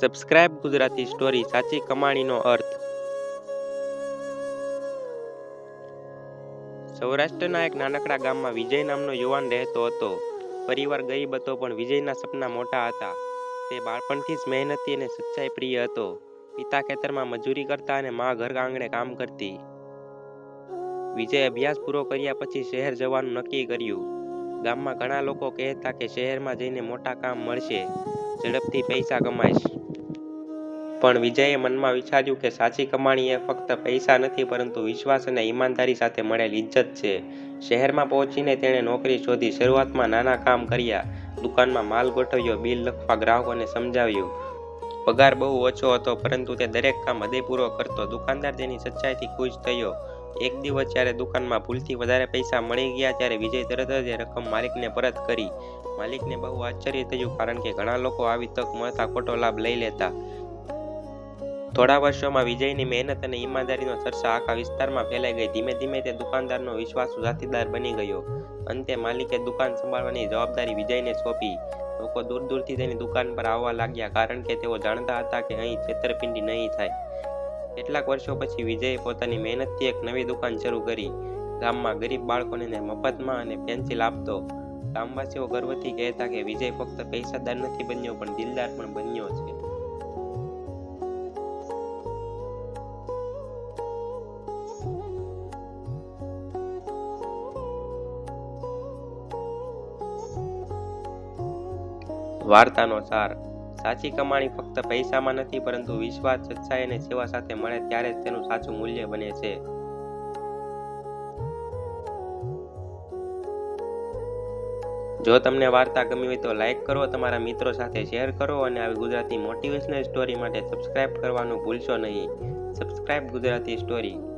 Subscribe Gujarati story સાચી કમાણીનો અર્થ. સૌરાષ્ટ્રના એક નાનકડા ગામમાં વિજય નામનો યુવાન રહેતો હતો. પરિવાર ગરીબ હતો પણ વિજયના સપના મોટા હતા. તે બાળપણથી જ મહેનતી અને સચ્ચાઈ પ્રિય હતો. પિતા ખેતરમાં મજૂરી કરતા અને મા ઘર આંગણે કામ કરતી. વિજય અભ્યાસ પૂરો કર્યા પછી શહેર જવાનું નક્કી કર્યું. ગામમાં ઘણા લોકો કહેતા કે શહેરમાં જઈને મોટા કામ મળશે. ઝડપથી પૈસા કમાઈશ. પણ વિજયે મનમાં વિચાર્યું કે સાચી કમાણી એ ફક્ત પૈસા નથી, પરંતુ વિશ્વાસ અને ઈમાનદારી સાથે મળેલ ઇજ્જત છે. શહેરમાં પહોંચીને તેણે નોકરી શોધી શરૂઆતમાં નાના કામ કર્યા. દુકાનમાં માલ ગોઠવ્યો, બિલ લખવા, ગ્રાહકોને સમજાવ્યું. પગાર બહુ ઓછો હતો, પરંતુ તે દરેક કામ હૃદયપૂર્વક કરતો. દુકાનદાર તેની સચ્ચાઈથી ખુશ થયો. એક દિવસ જ્યારે દુકાનમાં ભૂલથી વધારે પૈસા મળી ગયા, ત્યારે વિજય તરત જ એ રકમ માલિકને પરત કરી. માલિકને બહુ આશ્ચર્ય થયું, કારણ કે ઘણા લોકો આવી તક મળતા ખોટો લાભ લઈ લેતા. થોડા વર્ષોમાં વિજયની મહેનત અને ઈમાનદારીનો ચર્ચા આખા વિસ્તારમાં ફેલાઈ ગઈ. ધીમે ધીમે તે દુકાનદારનો વિશ્વાસુ સાથીદાર બની ગયો. અંતે માલિકે દુકાન સંભાળવાની જવાબદારી વિજયને સોંપી. લોકો દૂર દૂરથી તેની દુકાન પર આવવા લાગ્યા કારણ કે તેઓ જાણતા હતા કે અહીં છેતરપિંડી નહીં થાય. કેટલાક વર્ષો પછી વિજયે પોતાની મહેનતથી એક નવી દુકાન શરૂ કરી. ગામમાં ગરીબ બાળકોને મફતમાં અને પેન્સિલ આપતો ગામવાસીઓ ગર્વથી કહેતા કે વિજય ફક્ત પૈસાદાર નથી બન્યો પણ દિલદાર પણ બન્યો છે. વાર્તાનો સાર. સાચી કમાણી ફક્ત પૈસામાં નથી, પરંતુ વિશ્વાસ, સચ્ચાઈ અને સેવા સાથે મળે ત્યારે જ તેનું સાચું મૂલ્ય બને છે. જો તમને વાર્તા ગમી હોય તો લાઈક કરો, તમારા મિત્રો સાથે શેર કરો અને આવી ગુજરાતી મોટિવેશનલ સ્ટોરી માટે સબસ્ક્રાઇબ કરવાનું ભૂલશો નહીં. Subscribe Gujarati story.